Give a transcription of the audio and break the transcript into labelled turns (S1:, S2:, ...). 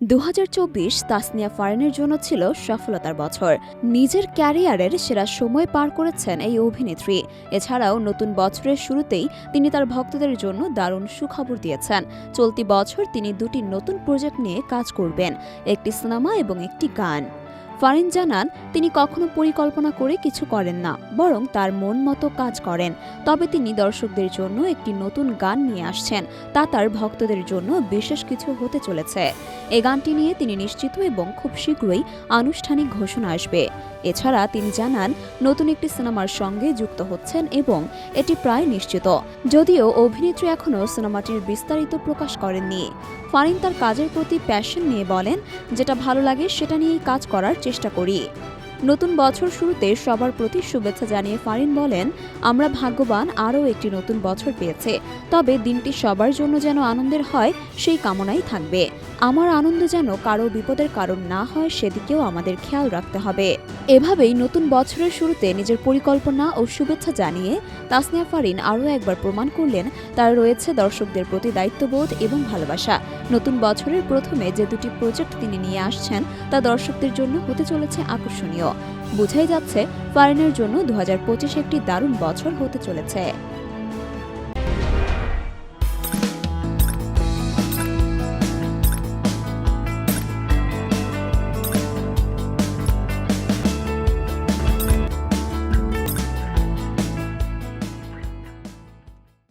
S1: দু হাজার চব্বিশ তাসনিয়া ফারেনের জন্য ছিল সফলতার বছর। নিজের ক্যারিয়ারের সেরা সময় পার করেছেন এই অভিনেত্রী। এছাড়াও নতুন বছরের শুরুতেই তিনি তার ভক্তদের জন্য দারুণ সুখবর দিয়েছেন। চলতি বছর তিনি দুটি নতুন প্রজেক্ট নিয়ে কাজ করবেন, একটি সিনেমা এবং একটি গান। ফারিন জানান, তিনি কখনো পরিকল্পনা করে কিছু করেন না, বরং তার মন মতো কাজ করেন। তবে তিনি দর্শকদের জন্য একটি নতুন গান নিয়ে আসছেন, তা তার ভক্তদের জন্য বিশেষ কিছু হতে চলেছে। এই গানটি নিয়ে তিনি নিশ্চিত এবং খুব শীঘ্রই আনুষ্ঠানিক ঘোষণা আসবে। এছাড়া তিনি জানান, নতুন একটি সিনেমার সঙ্গে যুক্ত হচ্ছেন এবং এটি প্রায় নিশ্চিত। যদিও অভিনেত্রী এখনও সিনেমাটির বিস্তারিত প্রকাশ করেননি। ফারিন তার কাজের প্রতি প্যাশন নিয়ে বলেন, যেটা ভালো লাগে সেটা নিয়েই কাজ করার চেষ্টা করি। নতুন বছর শুরুতে সবার প্রতি শুভেচ্ছা জানিয়ে ফারিন বলেন, আমরা ভাগ্যবান আরও একটি নতুন বছর পেয়েছে, তবে দিনটি সবার জন্য যেন আনন্দের হয়, সেই কামনাই থাকবে। আমার আনন্দ যেন কারও বিপদের কারণ না হয়, সেদিকেও আমাদের খেয়াল রাখতে হবে। এভাবেই নতুন বছরের শুরুতে নিজের পরিকল্পনা ও শুভেচ্ছা জানিয়ে তাসনিয়া ফারিন আরও একবার প্রমাণ করলেন, তার রয়েছে দর্শকদের প্রতি দায়িত্ববোধ এবং ভালোবাসা। নতুন বছরের প্রথমে যে দুটি প্রজেক্ট তিনি নিয়ে আসছেন, তা দর্শকদের জন্য হতে চলেছে আকর্ষণীয়। বোঝাই যাচ্ছে, ফারিনের জন্য দু হাজার পঁচিশ একটি দারুণ বছর হতে চলেছে।